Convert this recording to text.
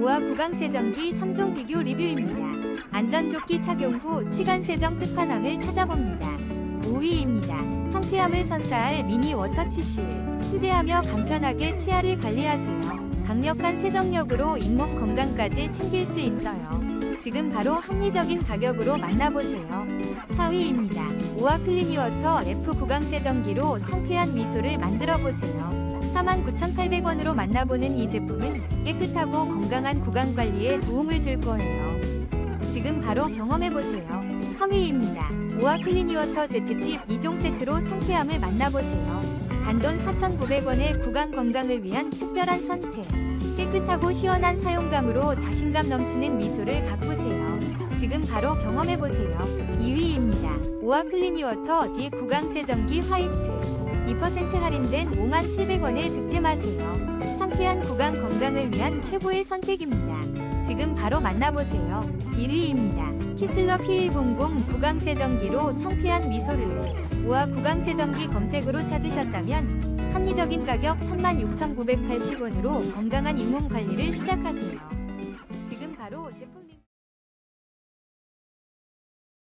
오화 구강 세정기 3종 비교 리뷰입니다. 안전조끼 착용 후 치간 세정 끝판왕을 찾아봅니다. 5위입니다. 상쾌함을 선사할 미니 워터치실. 휴대하며 간편하게 치아를 관리하세요. 강력한 세정력으로 잇몸 건강까지 챙길 수 있어요. 지금 바로 합리적인 가격으로 만나보세요. 4위입니다. 오아 클리니워터 F 구강 세정기로 상쾌한 미소를 만들어 보세요. 49,800원으로 만나보는 이 제품은 깨끗하고 건강한 구강 관리에 도움을 줄 거예요. 지금 바로 경험해 보세요. 3위입니다. 오아 클리니워터 ZTip 2종 세트로 상쾌함을 만나보세요. 단돈 4,900원의 구강 건강을 위한 특별한 선택. 깨끗하고 시원한 사용감으로 자신감 넘치는 미소를 가꾸세요. 지금 바로 경험해보세요. 2위입니다. 오아 클리니워터 D 구강 세정기 화이트. 2% 할인된 5700원에 득템하세요. 상쾌한 구강 건강을 위한 최고의 선택입니다. 지금 바로 만나보세요. 1위입니다. 키슬러 P100 구강 세정기로 상쾌한 미소를. 오아 구강 세정기 검색으로 찾으셨다면 합리적인 가격 36,980원으로 건강한 잇몸 관리를 시작하세요.